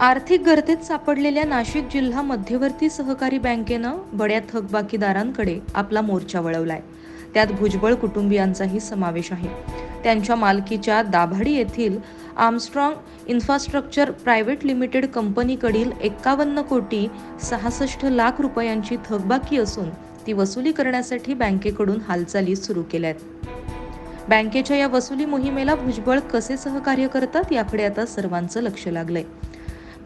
आर्थिक गर्तेत सापडलेल्या नाशिक जिल्हा मध्यवर्ती सहकारी बँकेनं बड्या थकबाकीदारांकडे आपला मोर्चा वळवलाय. त्यात भुजबळ कुटुंबियांचाही समावेश आहे. त्यांच्या मालकीच्या दाभाडी येथील आर्मस्ट्रॉंग इन्फ्रास्ट्रक्चर प्रायव्हेट लिमिटेड कंपनीकडील एक्कावन्न कोटी सहासष्ट लाख रुपयांची थकबाकी असून ती वसुली करण्यासाठी बँकेकडून हालचाली सुरू केल्या आहेत बँकेच्या या वसुली मोहिमेला भुजबळ कसे सहकार्य करतात याकडे आता सर्वांचं लक्ष लागलंय.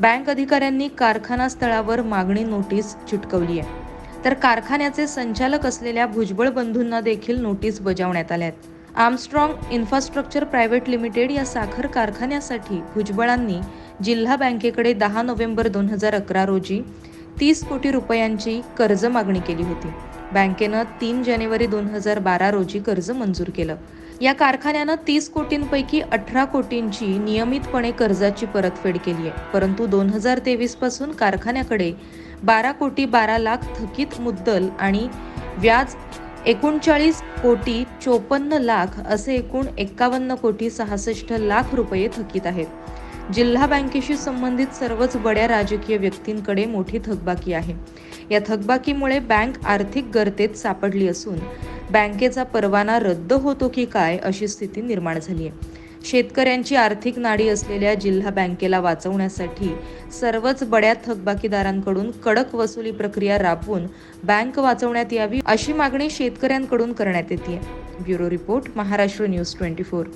बँक अधिकाऱ्यांनी कारखाना स्थळावर मागणी नोटीस चिटकवली आहे. तर कारखान्याचे संचालक असलेल्या भुजबळ बंधूंना देखील नोटीस बजावण्यात आल्या आहेत. आर्मस्ट्रॉंग इन्फ्रास्ट्रक्चर प्रायव्हेट लिमिटेड या साखर कारखान्यासाठी भुजबळांनी जिल्हा बँकेकडे दहा नोव्हेंबर दोन हजार अकरा रोजी तीस कोटी रुपयांची कर्ज मागणी केली होती. बँकेनं तीन जानेवारी दोन हजार बारा रोजी कर्ज मंजूर केलं. या कारखान्यानं तीस कोटींपैकी अठरा कोटींची नियमितपणे कर्जाची परतफेड केली आहे. परंतु दोन हजार तेवीसपासून कारखान्याकडे बारा कोटी बारा लाख थकीत मुद्दल आणि व्याज एकोणचाळीस कोटी चोपन्न लाख असे एकूण एक्कावन्न कोटी सहासष्ट लाख रुपये थकीत आहेत. जिल्हा बँकेशी संबंधित सर्वच बड्या राजकीय व्यक्तींकडे मोठी थकबाकी आहे. या थकबाकीमुळे बँक आर्थिक गर्तेत सापडली असून बँकेचा परवाना रद्द होतो की काय अशी स्थिती निर्माण झाली आहे शेतकऱ्यांची आर्थिक नाडी असलेल्या जिल्हा बँकेला वाचवण्यासाठी सर्वच बड्या थकबाकीदारांकडून कडक वसुली प्रक्रिया राबवून बँक वाचवण्यात यावी अशी मागणी शेतकऱ्यांकडून करण्यात येते bureau report Maharashtra news twenty four.